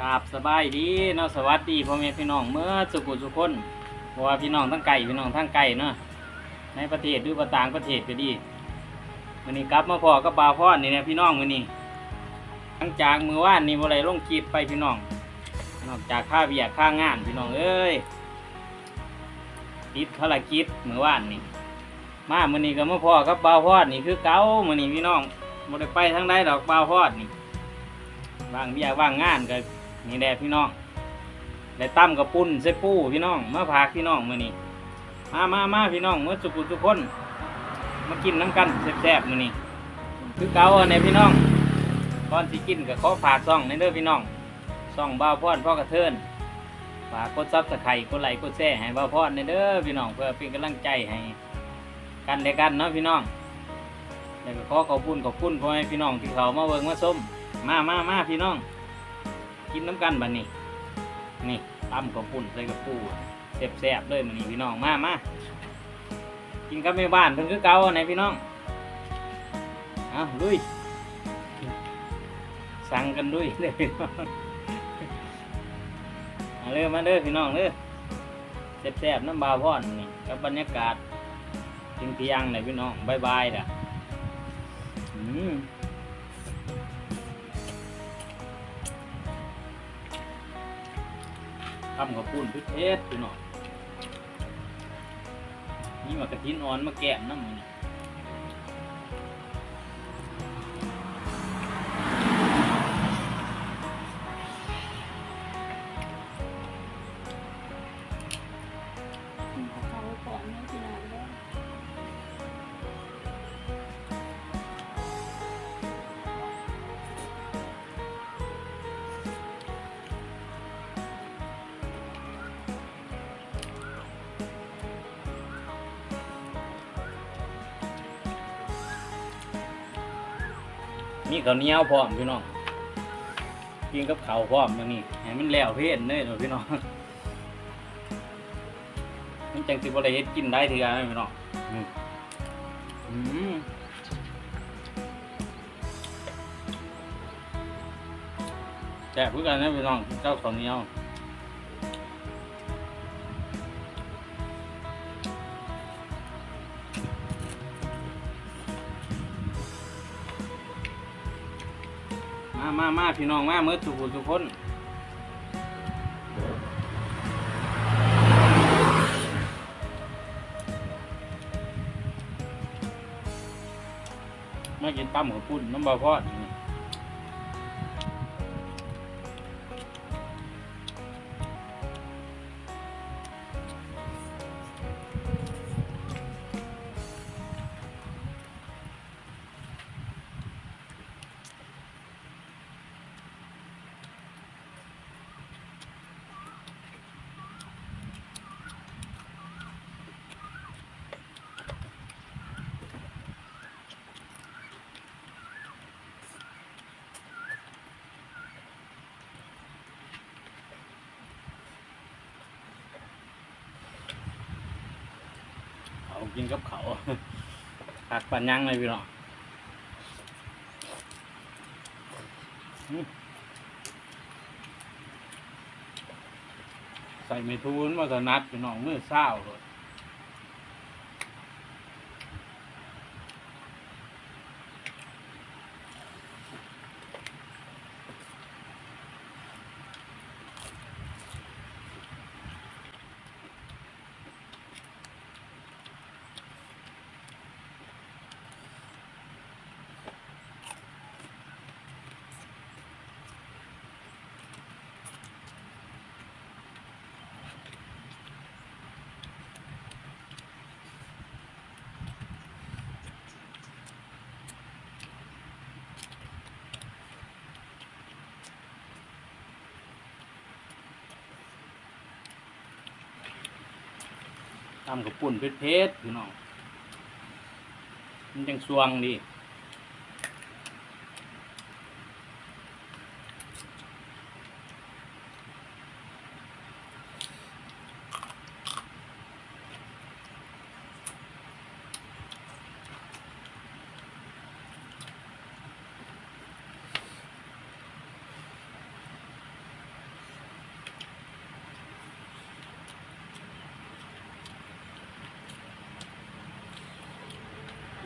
กราบสบายดีเนาะสวัสดีพ่อแม่พี่น้องเมื่อสุขุสุขคนเพราะว่าพี่น้องทั้งไก่พี่น้องทั้งไก่เนาะในประเทศหรือประต่างประเทศก็ดีวันนี้กลับมาพอกับบาวพอนี่นะพี่น้องวันนี้หลังจากมือว่านนี่บ่ได้ลงคลิปไปพี่น้อง นอกจากค่าเบียกค่างานพี่น้องเอ้ยติดภารกิจมือว่านนี่มามื้อนี้ก็มาพอกับบาวพอดนี่คือเก่ามื้อนี้พี่น้องบ่ได้ไปทางใดดอกบาวพอนี่ว่างเบียว่างงานก็ นี่แหละพี่น้องได้ตั้มกับปุ้นเซปูพี่น้องเมาพากพี่น้องมื้อนี้มามามาพี่น้องเมื่อสุกุทุกคนมากินน้ำกันแซ่บๆมื้อนี้คือเกาอันพี่น้องก่อนสิกินก็ขอฝากซ่องในเด้อพี่น้องซ่องบ่าวพอดพ่อกระเทินฝากกดซับสไครต์กดไลค์กดแชร์ให้บ่าวพอดในเด้อพี่น้องเพื่อเป็นกำลังใจให้กันและกันเนาะพี่น้องแล้วก็ขอขอบคุณขอบคุณพ่อแม่พี่น้องที่เขามาเบิ่งมาชมมามามาพี่น้อง กินน้ำกันบัดนี้นี่ตำกับปุ่นใส่กับปูแซ่บๆเลยมันนี่พี่น้องมามากินกับแม่บ้านเพิ่นคือเก่าไหนพี่น้องเอาลุยสั่งกันด้วยเด้อพี่น้องมาเด้อมาเด้อพี่น้องเด้อแซ่บๆน้ำบาพอนนี่กับบรรยากาศทิ้งเที่ยงๆเลยพี่น้องบายบายๆด่ะอืม ทำกับปุ้นพิเศษพี่น้องนี่มากระทินอ่อนมาแกมน้ำมัน มีข้าวเหนียวพร้อมพี่น้องกินกับข้าวพร้อมอย่างนี้ให้มันแล้วเพศเลยเนาะพี่น้องมันจังสิบ่ได้เฮ็ดกินได้ทีกันพี่น้องอืมแซ่บคือกันนะพี่น้องเจ้าข้าวเหนียว มามาพี่น้องมาเมื่อทุกคนทุกคนมากินตำหัวปุ้นน้ำบาพอด กินกับเขาผักปันยังเลยพี่น้องอืมใส่เมทูนมาสนัดพี่น้องมือเศร้าเลย ตำกับปุ่นเพชรเพชรพี่น้องมันจังสวงดี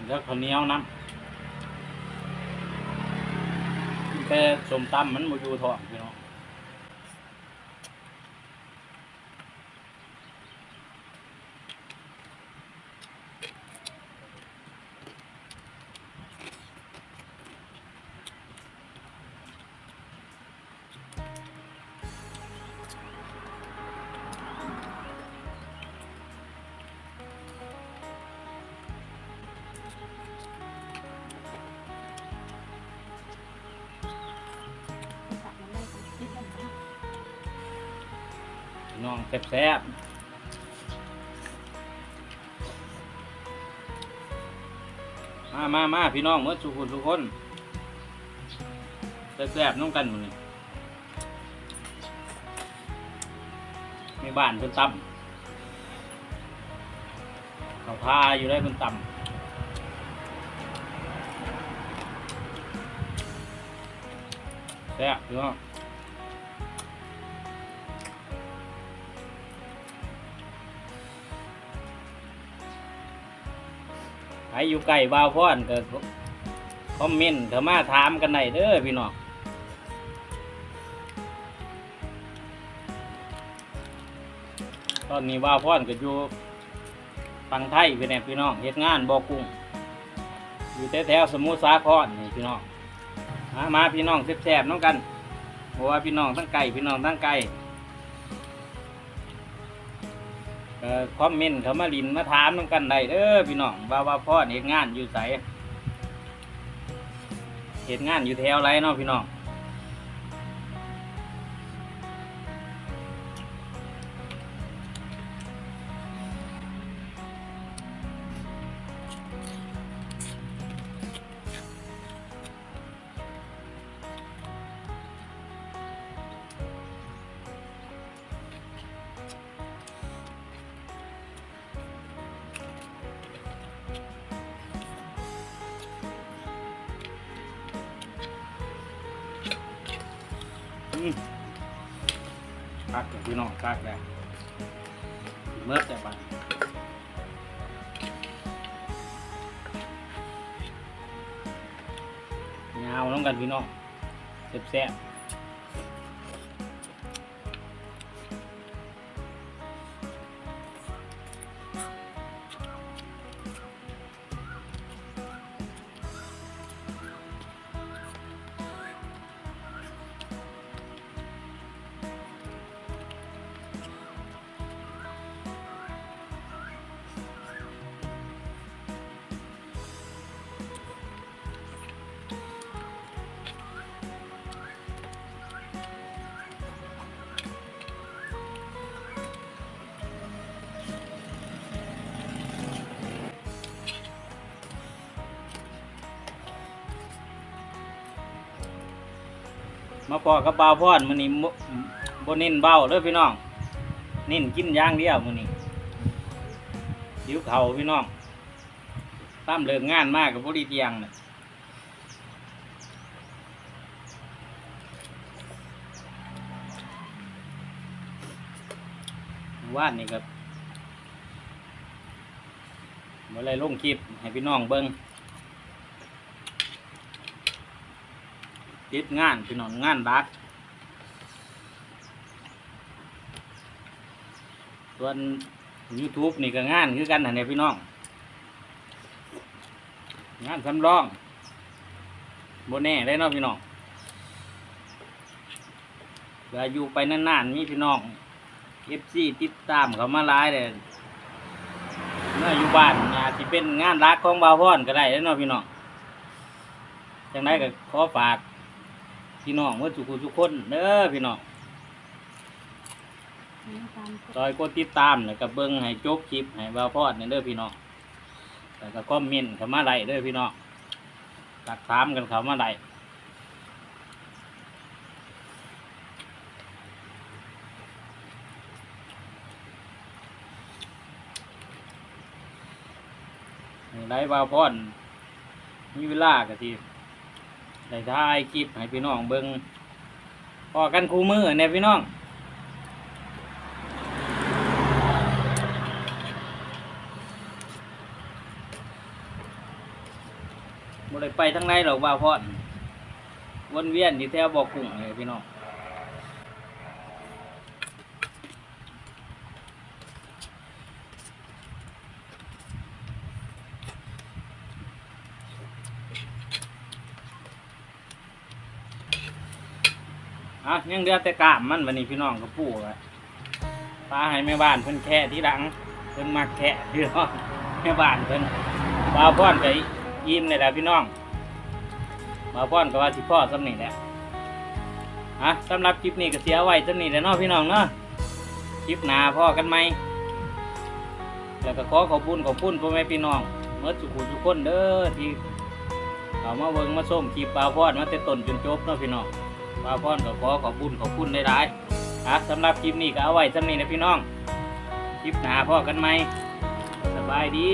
แล้วข้าวเหนียวน้ำแต่สมตำมันมาอยู่ท้องพี่น้อง น้องแซ่บๆมามามาพี่น้องเมื่อสุขุนทุกคนแซ่บๆน้องกันหมดเลยในบ้านเพิ่นตำเขาพาอยู่ได้เพิ่นตำแซ่บพี่น้อง รอยู่ใกล้บ่าวพอนก็คอมเมนต์เข้ามาถามกันได้เด้อพี่น้องตอนนี้บ่าวพอนก็อยู่ฝั่งไทยพี่แน่พี่น้องเฮ็ดงานบ่อกุ้งอยู่แถวๆสมุทรสาครนี่พี่น้องมามาพี่น้องแซ่บๆน้องกันเพราะว่าพี่น้องทั้งไก่พี่น้องทั้งไก่ คอมเมนต์เขามาลินมาถามน้องกันได้เด้อพี่น้องว่าว่าพ่อเห็นงานอยู่ไสเห็นงานอยู่แถวไรเนาะพี่น้อง ตักกับพี่น้องตักแล้วเมื่อแต่บันยาวน้องกันพี่น้องแซ่บๆ มาพอกับบาวพอนมื้อนี้บ่บ่เน้นเบ้าเด้อพี่น้องเน้นกินอย่างเดียวมื้อนี้หิวเข่าวพี่น้องตามเลิกงานมากกับบ่ได้เที่ยงน่ะว่านนี่ครับบ่ได้ลงคลิปให้พี่น้องเบิ่ง ติดงานพี่น้องงานรัก ส่วน YouTube นี่ก็งานคือกันนะเนี่ยพี่น้อง งานสำรองโบแน่ได้เนาะพี่น้องเวลาอยู่ไปนานๆมีพี่น้อง FC ติดตามเขามาหลายเลยเมื่ออยู่บ้านอาจจะเป็นงานรักของบาวพอนก็ได้เด้อเนาะพี่น้องจังไดก็ขอฝาก พี่น้องเมื่อสุขุทุกคนเด้อพี่น้องซอยกดติดตามแล้วก็เบิ่งให้จบคลิปให้บ่าวพอดเนี่ยเด้อพี่น้องแล้วก็คอมเมนต์เข้ามาไล่เด้อพี่น้องตักถามกันเข้ามาไล่ได้บ่าวพอดมีเวลาก็ที ได้ถ่ายคลิปให้พี่น้องเบิ่งพอกันคู่มือเนี่ยพี่น้องบ่ได้ไปทางไหนหรอกบ่าวพอนวนเวียนอยู่แถวบ่อกุ้งเลยพี่น้อง ยังเดือแต่กล้ามมันวันนี้พี่น้องก็ปูกอะปลาให้แม่บ้านเพิ่นแค่ที่หลังเพิ่นมาแค่พี่น้องแม่บ้านเพิ่นบาวพอดก็ยิ้มเลยแหละพี่น้องมาป้อนกับว่าสิพ่อสำนี่แหละอะสำหรับคลิปนี้ก็เสียไว้สำนี่แหละเนาะพี่น้องเนาะคลิปหน้าพ่อกันไหมแล้วก็ขอขอบคุณขอบคุณพ่อแม่พี่น้องเมื่อสุขุทุกคนเด้อที่เขามาเบิ่งมาส้มคลิปปลาพ่อดมาแต่ต้นจนจบเนาะพี่น้อง ปลาพอดก็ขอขอบคุณขอบคุณได้หลายๆอะสำหรับคลิปนี้ก็เอาไว้สำนี้นะพี่น้อง คลิปหน้าพ่อกันไหมสบายดี